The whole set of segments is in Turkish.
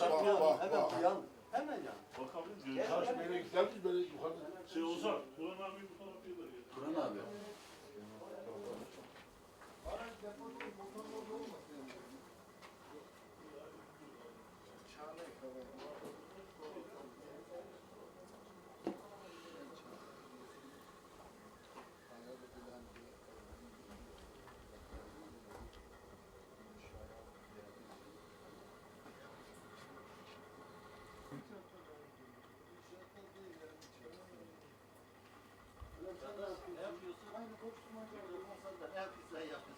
Bak, hemen bak. yan. Hemen yan. Bakabilir Taş böyle yükselmiş böyle yukarıda. Şey Ozan, Turan abi bu tarafa da gel. Turan abi. Ne yapıyorsun? Aynı koşturmaca olmasan da ne yapıyorsan yapıyorsun.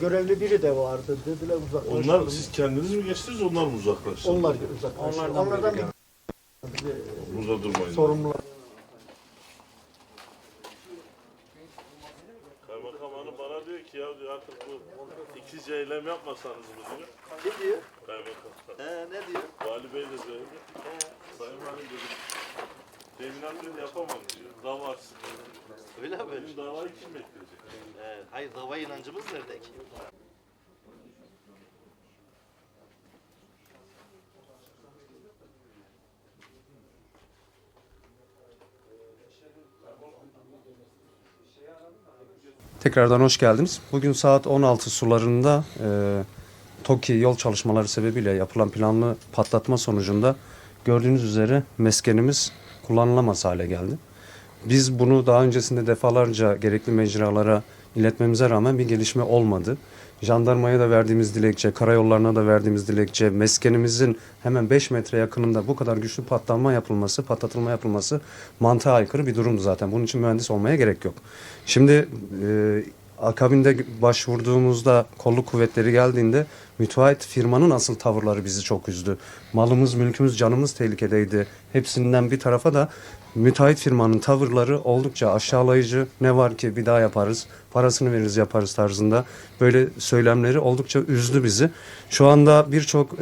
Görevli biri de vardı. Dediler uzaklaşalım. Onlar siz kendiniz mi geçtiniz onlar mı uzaklaştı? Onlar uzaklaştı. Onlardan, bir Burada durmayın. sorumlular. Kaymakam hanım bana diyor ki ya diyor artık bu ikiz eylem yapmasanız mı diyor. Ne diyor? Kaymakam. He ne diyor? Vali Bey de söyledi. Sayın Valim dedi. Teminat diyor yapamam diyor. Dava açsın. Öyle mi? Benim davayı kim bekleyecek? He, hayır dava inancımız nerede ki? Tekrardan hoş geldiniz. Bugün saat 16 sularında e, TOKİ yol çalışmaları sebebiyle yapılan planlı patlatma sonucunda gördüğünüz üzere meskenimiz kullanılamaz hale geldi. Biz bunu daha öncesinde defalarca gerekli mecralara iletmemize rağmen bir gelişme olmadı. Jandarmaya da verdiğimiz dilekçe, karayollarına da verdiğimiz dilekçe, meskenimizin hemen 5 metre yakınında bu kadar güçlü patlanma yapılması, patlatılma yapılması mantığa aykırı bir durumdu zaten. Bunun için mühendis olmaya gerek yok. Şimdi e, akabinde başvurduğumuzda kolluk kuvvetleri geldiğinde müteahhit firmanın asıl tavırları bizi çok üzdü. Malımız, mülkümüz, canımız tehlikedeydi. Hepsinden bir tarafa da müteahhit firmanın tavırları oldukça aşağılayıcı. Ne var ki bir daha yaparız, parasını veririz yaparız tarzında böyle söylemleri oldukça üzdü bizi. Şu anda birçok e,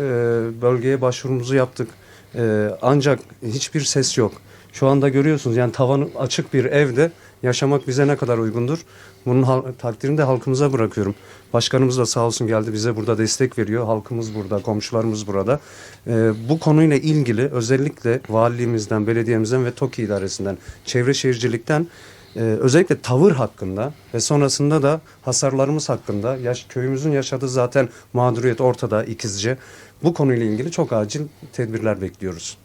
bölgeye başvurumuzu yaptık. E, ancak hiçbir ses yok. Şu anda görüyorsunuz yani tavanı açık bir evde yaşamak bize ne kadar uygundur? Bunun hal- takdirini de halkımıza bırakıyorum. Başkanımız da sağ olsun geldi bize burada destek veriyor. Halkımız burada, komşularımız burada. Ee, bu konuyla ilgili özellikle valiliğimizden, belediyemizden ve TOKİ idaresinden, çevre şehircilikten e, özellikle tavır hakkında ve sonrasında da hasarlarımız hakkında yaş, köyümüzün yaşadığı zaten mağduriyet ortada ikizce. Bu konuyla ilgili çok acil tedbirler bekliyoruz.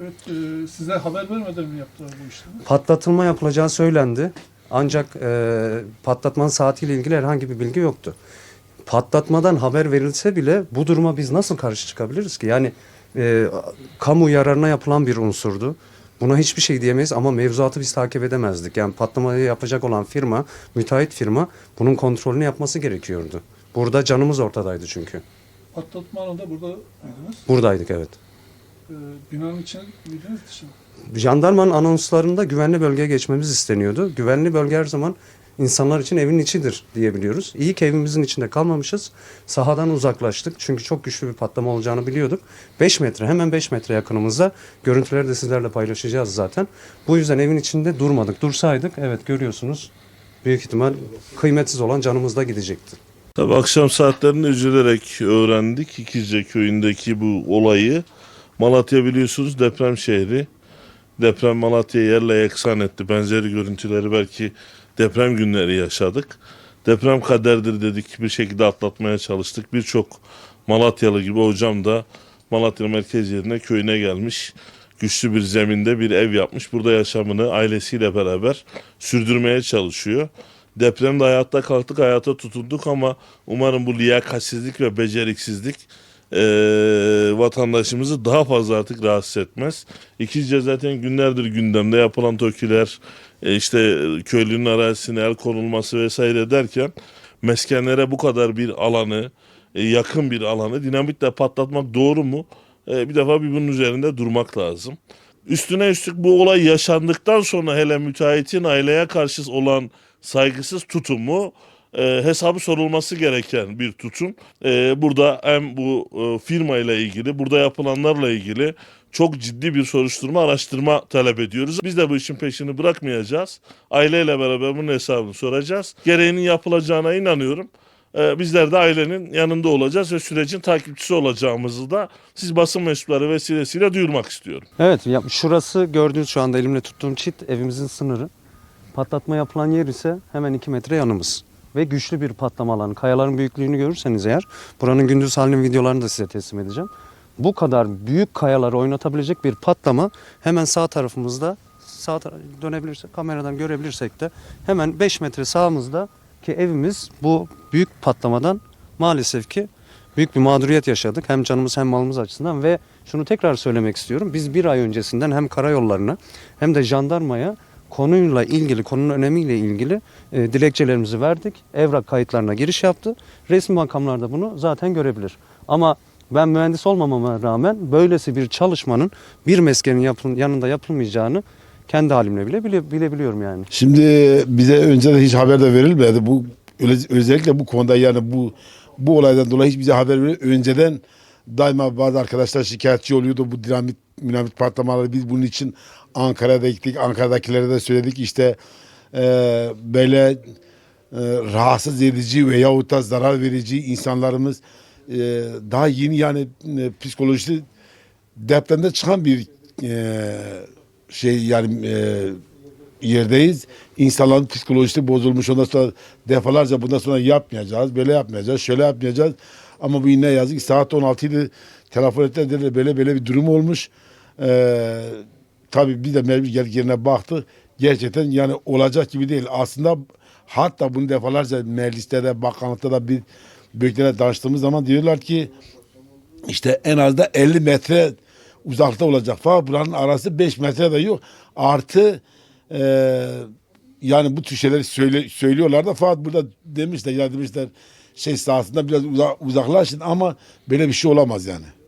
Evet, e, size haber vermeden mi yaptılar bu işlemi? Patlatılma yapılacağı söylendi. Ancak e, patlatmanın saatiyle ilgili herhangi bir bilgi yoktu. Patlatmadan haber verilse bile bu duruma biz nasıl karşı çıkabiliriz ki? Yani e, kamu yararına yapılan bir unsurdu. Buna hiçbir şey diyemeyiz ama mevzuatı biz takip edemezdik. Yani patlamayı yapacak olan firma, müteahhit firma bunun kontrolünü yapması gerekiyordu. Burada canımız ortadaydı çünkü. Patlatma anında burada mıydınız? Buradaydık evet. E, binanın içine miydiniz dışına? Jandarmanın anonslarında güvenli bölgeye geçmemiz isteniyordu. Güvenli bölge her zaman insanlar için evin içidir diyebiliyoruz. İyi ki evimizin içinde kalmamışız. Sahadan uzaklaştık. Çünkü çok güçlü bir patlama olacağını biliyorduk. 5 metre hemen 5 metre yakınımızda görüntüleri de sizlerle paylaşacağız zaten. Bu yüzden evin içinde durmadık. Dursaydık evet görüyorsunuz büyük ihtimal kıymetsiz olan canımız da gidecekti. Tabii akşam saatlerinde üzülerek öğrendik İkizce köyündeki bu olayı. Malatya biliyorsunuz deprem şehri. Deprem Malatya'yı yerle yeksan etti. Benzeri görüntüleri belki deprem günleri yaşadık. Deprem kaderdir dedik bir şekilde atlatmaya çalıştık. Birçok Malatyalı gibi hocam da Malatya merkez yerine köyüne gelmiş. Güçlü bir zeminde bir ev yapmış. Burada yaşamını ailesiyle beraber sürdürmeye çalışıyor. Depremde hayatta kalktık, hayata tutunduk ama umarım bu liyakatsizlik ve beceriksizlik eee, vatandaşımızı daha fazla artık rahatsız etmez. İkizce zaten günlerdir gündemde yapılan TOKİ'ler, e, işte köylünün arazisine el konulması vesaire derken meskenlere bu kadar bir alanı, e, yakın bir alanı dinamitle patlatmak doğru mu? E, bir defa bir bunun üzerinde durmak lazım. Üstüne üstlük bu olay yaşandıktan sonra hele müteahhitin aileye karşı olan saygısız tutumu e, hesabı sorulması gereken bir tutum. E, burada hem bu e, firma ile ilgili, burada yapılanlarla ilgili çok ciddi bir soruşturma, araştırma talep ediyoruz. Biz de bu işin peşini bırakmayacağız. Aileyle beraber bunun hesabını soracağız. Gereğinin yapılacağına inanıyorum. E, bizler de ailenin yanında olacağız ve sürecin takipçisi olacağımızı da siz basın mensupları vesilesiyle duyurmak istiyorum. Evet ya şurası gördüğünüz şu anda elimle tuttuğum çit evimizin sınırı. Patlatma yapılan yer ise hemen 2 metre yanımız. Ve güçlü bir patlama alanı. Kayaların büyüklüğünü görürseniz eğer buranın gündüz halinin videolarını da size teslim edeceğim. Bu kadar büyük kayaları oynatabilecek bir patlama hemen sağ tarafımızda sağ tara- dönebilirsek kameradan görebilirsek de hemen 5 metre sağımızda ki evimiz bu büyük patlamadan maalesef ki büyük bir mağduriyet yaşadık. Hem canımız hem malımız açısından ve şunu tekrar söylemek istiyorum. Biz bir ay öncesinden hem karayollarına hem de jandarmaya konuyla ilgili, konunun önemiyle ilgili e, dilekçelerimizi verdik. Evrak kayıtlarına giriş yaptı. Resmi makamlarda bunu zaten görebilir. Ama ben mühendis olmamama rağmen böylesi bir çalışmanın bir meskenin yapın, yanında yapılmayacağını kendi halimle bile bile, bilebiliyorum yani. Şimdi bize önceden hiç haber de verilmedi. Bu özellikle bu konuda yani bu bu olaydan dolayı hiç bize haber verilmedi. Önceden daima bazı arkadaşlar şikayetçi oluyordu bu dinamit dinamit patlamaları. Biz bunun için Ankara'da gittik. Ankara'dakilere de söyledik işte e, böyle e, rahatsız edici veyahut da zarar verici insanlarımız e, daha yeni yani e, psikolojisi depremde çıkan bir e, şey yani e, yerdeyiz. İnsanların psikolojisi bozulmuş. Ondan sonra defalarca bundan sonra yapmayacağız. Böyle yapmayacağız. Şöyle yapmayacağız. Ama bu yine yazık ki saat 16 idi. Telefon ettiler dediler böyle böyle bir durum olmuş. Ee, tabii biz de mecbur geldik yerine baktık. Gerçekten yani olacak gibi değil. Aslında hatta bunu defalarca mecliste de bakanlıkta da bir büyüklere danıştığımız zaman diyorlar ki işte en az da 50 metre uzakta olacak falan. Buranın arası 5 metre de yok. Artı e, yani bu tür şeyleri söyle, söylüyorlar da fakat burada demişler ya demişler şey sahasında biraz uza- uzaklaşın ama böyle bir şey olamaz yani.